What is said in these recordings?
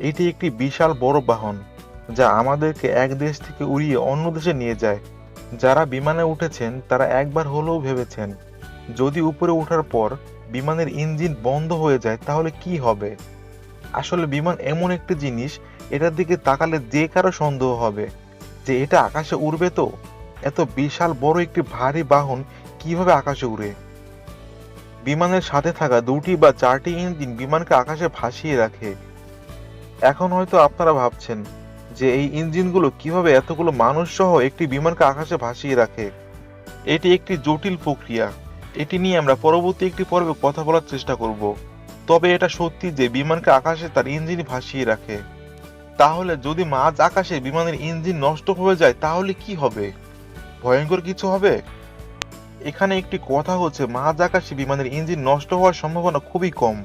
এটি একটি বিশাল বড় বাহন, যা আমাদেরকে এক দেশ থেকে উড়িয়ে অন্য দেশে নিয়ে যায়। যারা বিমানে উঠেছেন, তারা একবার হলেও ভেবেছেন, যদি উপরে ওঠার পর বিমানের ইঞ্জিন বন্ধ হয়ে যায়, তাহলে কি হবে? আসলে বিমান এমন একটি জিনিস, এটার দিকে তাকালে যে কারও সন্দেহ হবে, যে এটা আকাশে উড়বে তো? এত বিশাল বড় একটি ভারী বাহন কীভাবে আকাশে উড়ে? বিমানের সাথে থাকা দুটি বা চারটি ইঞ্জিন বিমানকে আকাশে ভাসিয়ে রাখে। এখন হয়তো আপনারা ভাবছেন যে এই ইঞ্জিনগুলো কীভাবে এতগুলো মানুষ সহ একটি বিমানকে আকাশে ভাসিয়ে রাখে। এটি একটি জটিল প্রক্রিয়া। এটি নিয়ে আমরা পরবর্তী একটি পর্বে কথা বলার চেষ্টা করব। তবে এটা সত্যি যে বিমানকে আকাশে তার ইঞ্জিন ভাসিয়ে রাখে। তাহলে যদি মাঝ আকাশে বিমানের ইঞ্জিন নষ্ট হয়ে যায়, তাহলে কি হবে? ভয়ঙ্কর কিছু হবে? এখানে একটি কথা হচ্ছে মাঝ আকাশে বিমানের ইঞ্জিন নষ্ট হওয়ার সম্ভাবনা খুবই কম।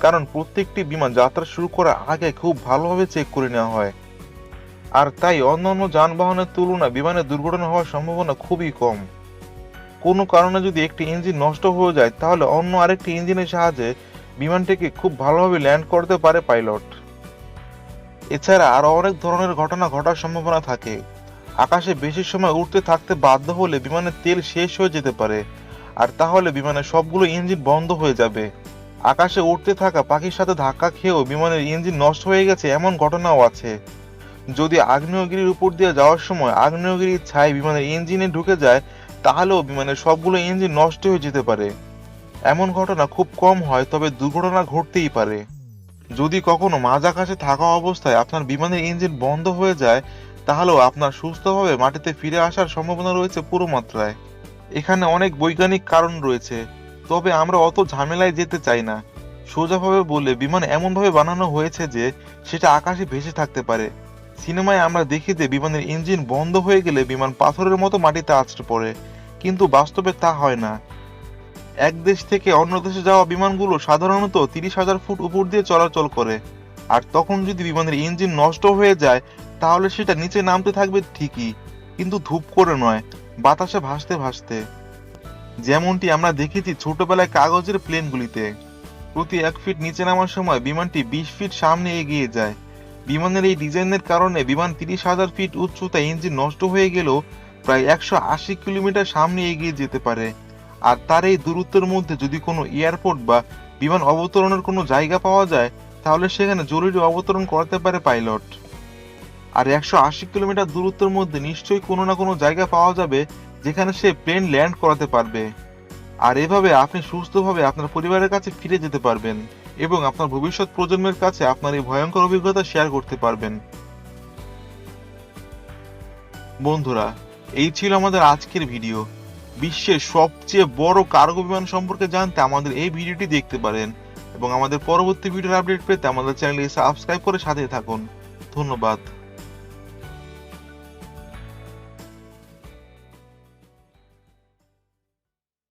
কারণ প্রত্যেকটি বিমান যাত্রা শুরু করার আগে খুব ভালোভাবে চেক করে নেওয়া হয়। আর তাই অন্যান্য যানবাহনের তুলনায় বিমানের দুর্ঘটনা হওয়ার সম্ভাবনা খুবই কম। কোনো কারণে যদি একটি ইঞ্জিন নষ্ট হয়ে যায়, তাহলে অন্য আরেকটি ইঞ্জিনের সাহায্যে বিমানটিকে খুব ভালোভাবে ল্যান্ড করতে পারে পাইলট। এছাড়া আরও অনেক ধরনের ঘটনা ঘটার সম্ভাবনা থাকে। আকাশে বেশি সময় উঠতে থাকতে বাধ্য হলে বিমানের তেল শেষ হয়ে যেতে পারে। আর তাহলে বিমানের সবগুলো ইঞ্জিন বন্ধ হয়ে যাবে। আকাশে উঠতে থাকা পাখির সাথে ধাক্কা খেয়েও বিমানের ইঞ্জিন নষ্ট হয়ে গেছে এমন ঘটনাও আছে। যদি আগ্নেয়গিরির উপর দিয়ে যাওয়ার সময় আগ্নেয়গিরির ছাই বিমানের ইঞ্জিনে ঢুকে যায়, তাহলেও বিমানের সবগুলো ইঞ্জিন নষ্ট হয়ে যেতে পারে। এমন ঘটনা খুব কম হয়, তবে দুর্ঘটনা ঘটতেই পারে। যদি কখনো মাঝ আকাশে থাকা অবস্থায় আপনার বিমানের ইঞ্জিন বন্ধ হয়ে যায় তাহলেও আপনার সুস্থভাবে মাটিতে ফিরে আসার সম্ভাবনা রয়েছে পুরো মাত্রায়। এখানে অনেক বৈজ্ঞানিক কারণ রয়েছে, তবে আমরা অত ঝামেলায় যেতে চাই না। সোজাভাবে বললে বিমান এমনভাবে বানানো হয়েছে যে সেটা আকাশে ভেসে থাকতে পারে। সিনেমায় আমরা দেখি যে বিমানের ইঞ্জিন বন্ধ হয়ে গেলে বিমান পাথরের মতো মাটিতে আছড়ে পড়ে, কিন্তু বাস্তবে তা হয় না। এক দেশ থেকে অন্য দেশে যাওয়া বিমানগুলো সাধারণত তিরিশ হাজার ফুট উপর দিয়ে চলাচল করে। আর তখন যদি বিমানের ইঞ্জিন নষ্ট হয়ে যায়, তাহলে সেটা নিচে নামতে থাকবে ঠিকই, কিন্তু ধূপ করে নয়, বাতাসে ভাসতে ভাসতে। যেমনটি আমরা দেখেছি ছোটবেলায় কাগজের প্লেনগুলিতে। প্রতি এক ফিট নিচে নামার সময় বিমানটি বিশ ফিট সামনে এগিয়ে যায়। বিমানের এই ডিজাইনের কারণে বিমান তিরিশ হাজার ফিট উচ্চতা ইঞ্জিন নষ্ট হয়ে গেলেও প্রায় একশো আশি কিলোমিটার সামনে এগিয়ে যেতে পারে। আর তার এই দূরত্বের মধ্যে যদি কোনো এয়ারপোর্ট বা বিমান অবতরণের কোনো জায়গা পাওয়া যায় তাহলে সেখানে জরুরি অবতরণ করতে পারে পাইলট। আর একশো আশি কিলোমিটার দূরত্বের মধ্যে নিশ্চয়ই কোনো না কোনো জায়গা পাওয়া যাবে যেখানে সে প্লেন ল্যান্ড করাতে পারবে। আর এভাবে আপনি সুস্থভাবে আপনার পরিবারের কাছে ফিরে যেতে পারবেন এবং আপনার ভবিষ্যৎ প্রজন্মের কাছে আপনার এই ভয়ঙ্কর অভিজ্ঞতা শেয়ার করতে পারবেন। বন্ধুরা, এই ছিল আমাদের আজকের ভিডিও। বিশ্বের সবচেয়ে বড় কার্গো বিমান সম্পর্কে জানতে আমাদের এই ভিডিওটি দেখতে পারেন এবং আমাদের পরবর্তী ভিডিওর আপডেট পেতে আমাদের চ্যানেলটি সাবস্ক্রাইব করে সাথে থাকুন। ধন্যবাদ।